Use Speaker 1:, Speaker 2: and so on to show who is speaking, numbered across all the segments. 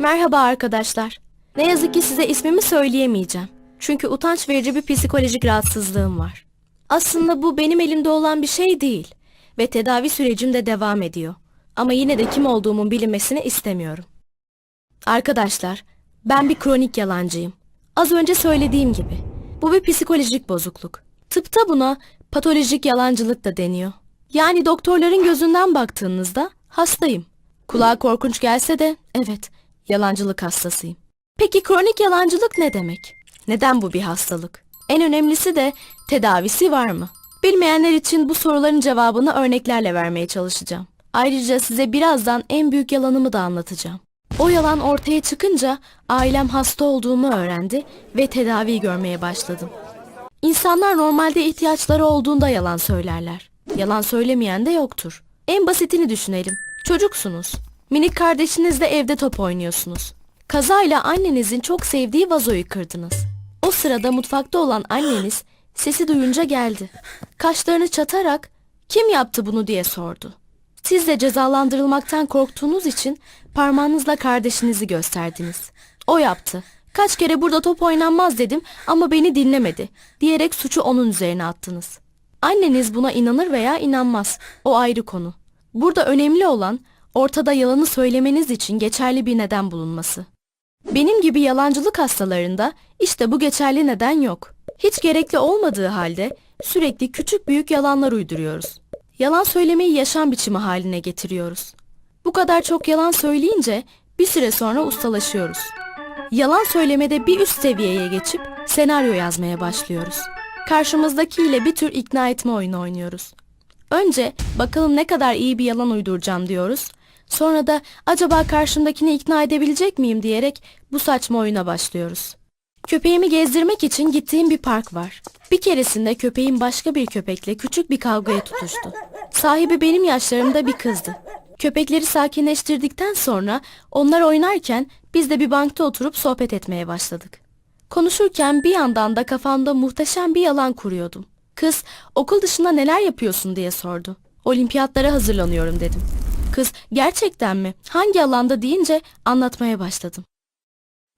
Speaker 1: Merhaba arkadaşlar. Ne yazık ki size ismimi söyleyemeyeceğim. Çünkü utanç verici bir psikolojik rahatsızlığım var. Aslında bu benim elimde olan bir şey değil ve tedavi sürecim de devam ediyor. Ama yine de kim olduğumun bilinmesini istemiyorum. Arkadaşlar, ben bir kronik yalancıyım. Az önce söylediğim gibi. Bu bir psikolojik bozukluk. Tıpta buna patolojik yalancılık da deniyor. Yani doktorların gözünden baktığınızda hastayım. Kulağa korkunç gelse de evet, yalancılık hastasıyım. Peki kronik yalancılık ne demek? Neden bu bir hastalık? En önemlisi de tedavisi var mı? Bilmeyenler için bu soruların cevabını örneklerle vermeye çalışacağım. Ayrıca size birazdan en büyük yalanımı da anlatacağım. O yalan ortaya çıkınca ailem hasta olduğumu öğrendi ve tedavi görmeye başladım. İnsanlar normalde ihtiyaçları olduğunda yalan söylerler. Yalan söylemeyen de yoktur. En basitini düşünelim. Çocuksunuz. Minik kardeşinizle evde top oynuyorsunuz. Kazayla annenizin çok sevdiği vazoyu kırdınız. O sırada mutfakta olan anneniz sesi duyunca geldi. Kaşlarını çatarak kim yaptı bunu diye sordu. Siz de cezalandırılmaktan korktuğunuz için parmağınızla kardeşinizi gösterdiniz. O yaptı. Kaç kere burada top oynanmaz dedim ama beni dinlemedi diyerek suçu onun üzerine attınız. Anneniz buna inanır veya inanmaz. O ayrı konu. Burada önemli olan ortada yalanı söylemeniz için geçerli bir neden bulunması. Benim gibi yalancılık hastalarında işte bu geçerli neden yok. Hiç gerekli olmadığı halde sürekli küçük büyük yalanlar uyduruyoruz. Yalan söylemeyi yaşam biçimi haline getiriyoruz. Bu kadar çok yalan söyleyince bir süre sonra ustalaşıyoruz. Yalan söylemede bir üst seviyeye geçip senaryo yazmaya başlıyoruz. Karşımızdakiyle bir tür ikna etme oyunu oynuyoruz. Önce bakalım ne kadar iyi bir yalan uyduracağım diyoruz. Sonra da acaba karşımdakini ikna edebilecek miyim diyerek bu saçma oyuna başlıyoruz. Köpeğimi gezdirmek için gittiğim bir park var. Bir keresinde köpeğim başka bir köpekle küçük bir kavgaya tutuştu. Sahibi benim yaşlarımda bir kızdı. Köpekleri sakinleştirdikten sonra onlar oynarken biz de bir bankta oturup sohbet etmeye başladık. Konuşurken bir yandan da kafamda muhteşem bir yalan kuruyordum. Kız okul dışında neler yapıyorsun diye sordu. Olimpiyatlara hazırlanıyorum dedim. Kız gerçekten mi? Hangi alanda deyince anlatmaya başladım.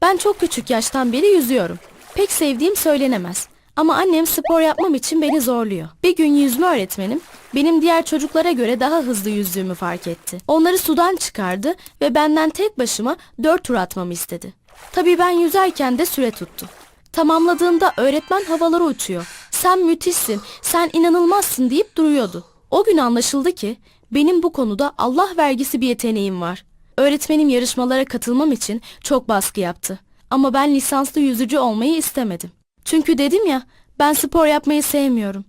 Speaker 1: Ben çok küçük yaştan beri yüzüyorum. Pek sevdiğim söylenemez. Ama annem spor yapmam için beni zorluyor. Bir gün yüzme öğretmenim benim diğer çocuklara göre daha hızlı yüzdüğümü fark etti. Onları sudan çıkardı ve benden tek başıma dört tur atmamı istedi. Tabii ben yüzerken de süre tuttu. Tamamladığımda öğretmen havalara uçuyor. Sen müthişsin, sen inanılmazsın deyip duruyordu. O gün anlaşıldı ki benim bu konuda Allah vergisi bir yeteneğim var. Öğretmenim yarışmalara katılmam için çok baskı yaptı. Ama ben lisanslı yüzücü olmayı istemedim. Çünkü dedim ya ben spor yapmayı sevmiyorum.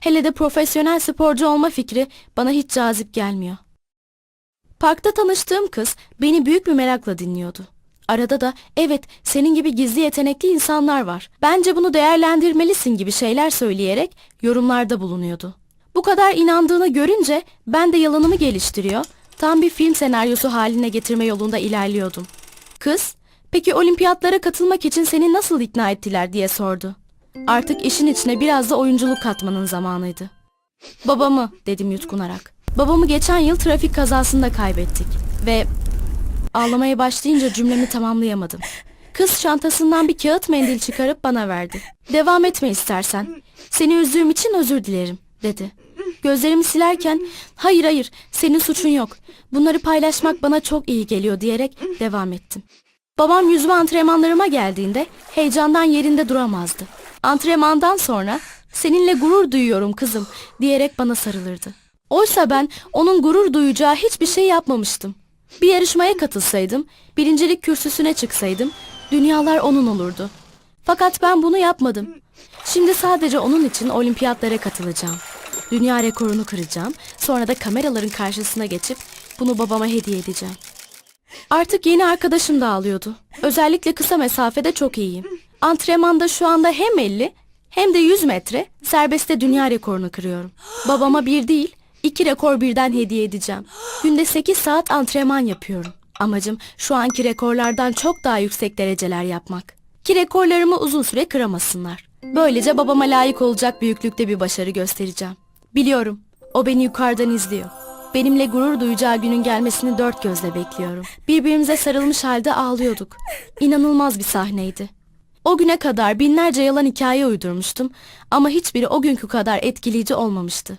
Speaker 1: Hele de profesyonel sporcu olma fikri bana hiç cazip gelmiyor. Parkta tanıştığım kız beni büyük bir merakla dinliyordu. Arada da evet senin gibi gizli yetenekli insanlar var. Bence bunu değerlendirmelisin gibi şeyler söyleyerek yorumlarda bulunuyordu. Bu kadar inandığını görünce ben de yalanımı geliştiriyor, tam bir film senaryosu haline getirme yolunda ilerliyordum. Kız, peki olimpiyatlara katılmak için seni nasıl ikna ettiler diye sordu. Artık işin içine biraz da oyunculuk katmanın zamanıydı. Babamı dedim yutkunarak. Babamı geçen yıl trafik kazasında kaybettik ve ağlamaya başlayınca cümlemi tamamlayamadım. Kız çantasından bir kağıt mendil çıkarıp bana verdi. Devam etme istersen. Seni üzdüğüm için özür dilerim dedi. Gözlerimi silerken hayır hayır senin suçun yok. Bunları paylaşmak bana çok iyi geliyor diyerek devam ettim. Babam yüzme antrenmanlarıma geldiğinde heyecandan yerinde duramazdı. Antrenmandan sonra seninle gurur duyuyorum kızım diyerek bana sarılırdı. Oysa ben onun gurur duyacağı hiçbir şey yapmamıştım. Bir yarışmaya katılsaydım, birincilik kürsüsüne çıksaydım, dünyalar onun olurdu. Fakat ben bunu yapmadım. Şimdi sadece onun için olimpiyatlara katılacağım. Dünya rekorunu kıracağım, sonra da kameraların karşısına geçip bunu babama hediye edeceğim. Artık yeni arkadaşım da alıyordu. Özellikle kısa mesafede çok iyiyim. Antrenmanda şu anda hem 50 hem de 100 metre serbestte dünya rekorunu kırıyorum. Babama bir değil, iki rekor birden hediye edeceğim. Günde 8 saat antrenman yapıyorum. Amacım şu anki rekorlardan çok daha yüksek dereceler yapmak. Ki rekorlarımı uzun süre kıramasınlar. Böylece babama layık olacak büyüklükte bir başarı göstereceğim. Biliyorum, o beni yukarıdan izliyor. Benimle gurur duyacağı günün gelmesini dört gözle bekliyorum. Birbirimize sarılmış halde ağlıyorduk. İnanılmaz bir sahneydi. O güne kadar binlerce yalan hikaye uydurmuştum ama hiçbiri o günkü kadar etkileyici olmamıştı.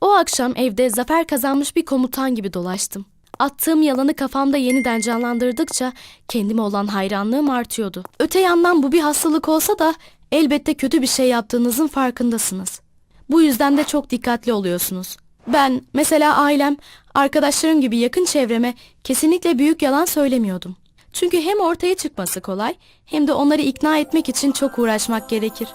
Speaker 1: O akşam evde zafer kazanmış bir komutan gibi dolaştım. Attığım yalanı kafamda yeniden canlandırdıkça kendime olan hayranlığım artıyordu. Öte yandan bu bir hastalık olsa da elbette kötü bir şey yaptığınızın farkındasınız. Bu yüzden de çok dikkatli oluyorsunuz. Ben, mesela ailem, arkadaşlarım gibi yakın çevreme kesinlikle büyük yalan söylemiyordum. Çünkü hem ortaya çıkması kolay hem de onları ikna etmek için çok uğraşmak gerekir.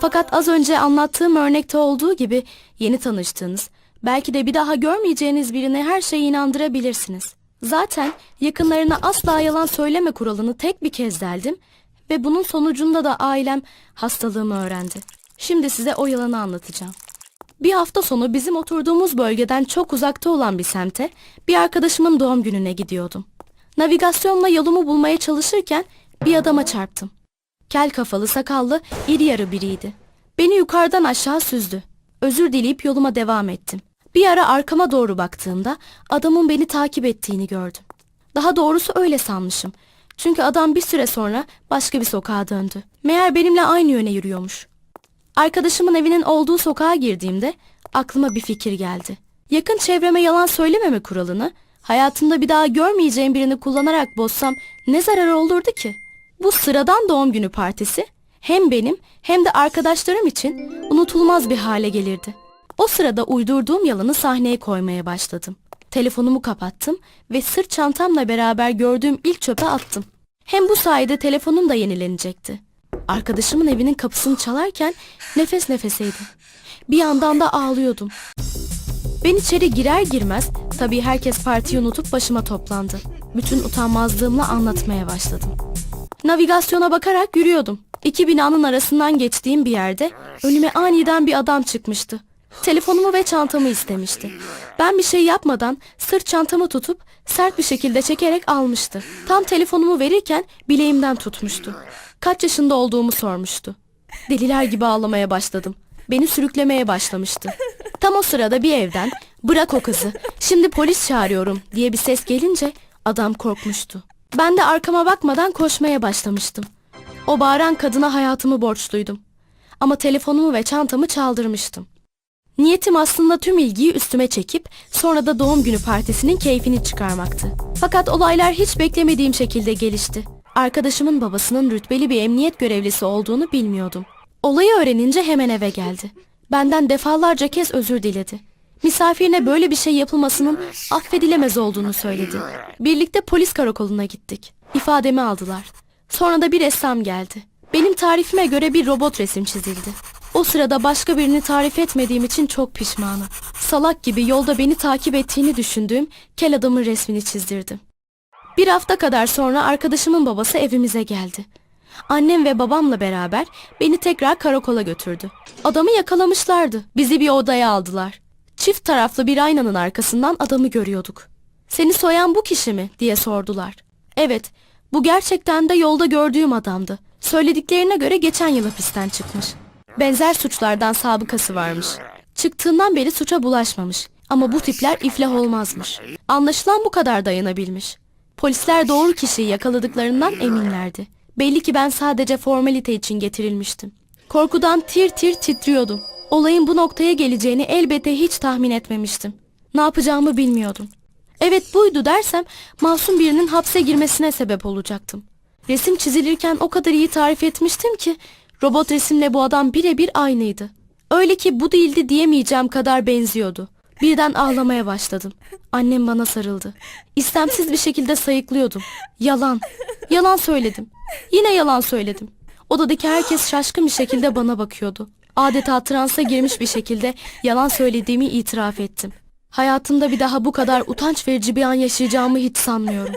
Speaker 1: Fakat az önce anlattığım örnekte olduğu gibi yeni tanıştığınız, belki de bir daha görmeyeceğiniz birine her şeyi inandırabilirsiniz. Zaten yakınlarına asla yalan söyleme kuralını tek bir kez deldim ve bunun sonucunda da ailem hastalığımı öğrendi. Şimdi size o yalanı anlatacağım. Bir hafta sonu bizim oturduğumuz bölgeden çok uzakta olan bir semte bir arkadaşımın doğum gününe gidiyordum. Navigasyonla yolumu bulmaya çalışırken bir adama çarptım. Kel kafalı, sakallı, iri yarı biriydi. Beni yukarıdan aşağı süzdü. Özür dileyip yoluma devam ettim. Bir ara arkama doğru baktığımda adamın beni takip ettiğini gördüm. Daha doğrusu öyle sanmışım. Çünkü adam bir süre sonra başka bir sokağa döndü. Meğer benimle aynı yöne yürüyormuş. Arkadaşımın evinin olduğu sokağa girdiğimde aklıma bir fikir geldi. Yakın çevreme yalan söylememe kuralını hayatımda bir daha görmeyeceğim birini kullanarak bozsam ne zararı olurdu ki? Bu sıradan doğum günü partisi hem benim hem de arkadaşlarım için unutulmaz bir hale gelirdi. O sırada uydurduğum yalanı sahneye koymaya başladım. Telefonumu kapattım ve sırt çantamla beraber gördüğüm ilk çöpe attım. Hem bu sayede telefonum da yenilenecekti. Arkadaşımın evinin kapısını çalarken nefes nefeseydim. Bir yandan da ağlıyordum. Ben içeri girer girmez tabii herkes partiyi unutup başıma toplandı. Bütün utanmazlığımla anlatmaya başladım. Navigasyona bakarak yürüyordum. İki binanın arasından geçtiğim bir yerde önüme aniden bir adam çıkmıştı. Telefonumu ve çantamı istemişti. Ben bir şey yapmadan sırt çantamı tutup sert bir şekilde çekerek almıştı. Tam telefonumu verirken bileğimden tutmuştu. Kaç yaşında olduğumu sormuştu. Deliler gibi ağlamaya başladım. Beni sürüklemeye başlamıştı. Tam o sırada bir evden bırak o kızı şimdi polis çağırıyorum diye bir ses gelince adam korkmuştu. Ben de arkama bakmadan koşmaya başlamıştım. O bağıran kadına hayatımı borçluydum. Ama telefonumu ve çantamı çaldırmıştım. Niyetim aslında tüm ilgiyi üstüme çekip sonra da doğum günü partisinin keyfini çıkarmaktı. Fakat olaylar hiç beklemediğim şekilde gelişti. Arkadaşımın babasının rütbeli bir emniyet görevlisi olduğunu bilmiyordum. Olayı öğrenince hemen eve geldi. Benden defalarca kez özür diledi. Misafirine böyle bir şey yapılmasının affedilemez olduğunu söyledi. Birlikte polis karakoluna gittik. İfademi aldılar. Sonra da bir ressam geldi. Benim tarifime göre bir robot resim çizildi. O sırada başka birini tarif etmediğim için çok pişmanım. Salak gibi yolda beni takip ettiğini düşündüğüm kel adamın resmini çizdirdim. Bir hafta kadar sonra arkadaşımın babası evimize geldi. Annem ve babamla beraber beni tekrar karakola götürdü. Adamı yakalamışlardı. Bizi bir odaya aldılar. Çift taraflı bir aynanın arkasından adamı görüyorduk. Seni soyan bu kişi mi diye sordular. Evet, bu gerçekten de yolda gördüğüm adamdı. Söylediklerine göre geçen yıl hapisten çıkmış. Benzer suçlardan sabıkası varmış. Çıktığından beri suça bulaşmamış. Ama bu tipler iflah olmazmış. Anlaşılan bu kadar dayanabilmiş. Polisler doğru kişiyi yakaladıklarından eminlerdi. Belli ki ben sadece formalite için getirilmiştim. Korkudan tir tir titriyordum. Olayın bu noktaya geleceğini elbette hiç tahmin etmemiştim. Ne yapacağımı bilmiyordum. Evet buydu dersem masum birinin hapse girmesine sebep olacaktım. Resim çizilirken o kadar iyi tarif etmiştim ki robot resimle bu adam birebir aynıydı. Öyle ki bu değildi diyemeyeceğim kadar benziyordu. Birden ağlamaya başladım. Annem bana sarıldı. İstemsiz bir şekilde sayıklıyordum. Yalan. Yalan söyledim. Yine yalan söyledim. Odadaki herkes şaşkın bir şekilde bana bakıyordu. Adeta transa girmiş bir şekilde yalan söylediğimi itiraf ettim. Hayatımda bir daha bu kadar utanç verici bir an yaşayacağımı hiç sanmıyorum.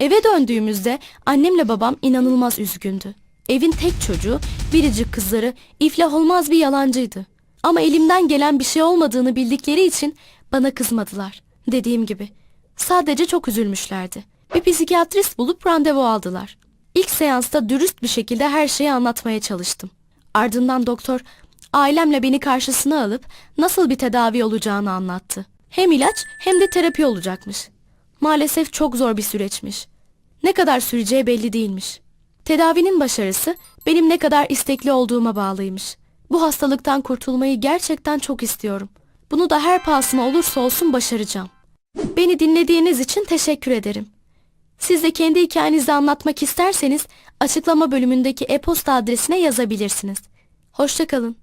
Speaker 1: Eve döndüğümüzde annemle babam inanılmaz üzgündü. Evin tek çocuğu, biricik kızları iflah olmaz bir yalancıydı. Ama elimden gelen bir şey olmadığını bildikleri için bana kızmadılar. Dediğim gibi. Sadece çok üzülmüşlerdi. Bir psikiyatrist bulup randevu aldılar. İlk seansta dürüst bir şekilde her şeyi anlatmaya çalıştım. Ardından doktor ailemle beni karşısına alıp nasıl bir tedavi olacağını anlattı. Hem ilaç hem de terapi olacakmış. Maalesef çok zor bir süreçmiş. Ne kadar süreceği belli değilmiş. Tedavinin başarısı benim ne kadar istekli olduğuma bağlıymış. Bu hastalıktan kurtulmayı gerçekten çok istiyorum. Bunu da her pahasına olursa olsun başaracağım. Beni dinlediğiniz için teşekkür ederim. Siz de kendi hikayenizi anlatmak isterseniz açıklama bölümündeki e-posta adresine yazabilirsiniz. Hoşçakalın.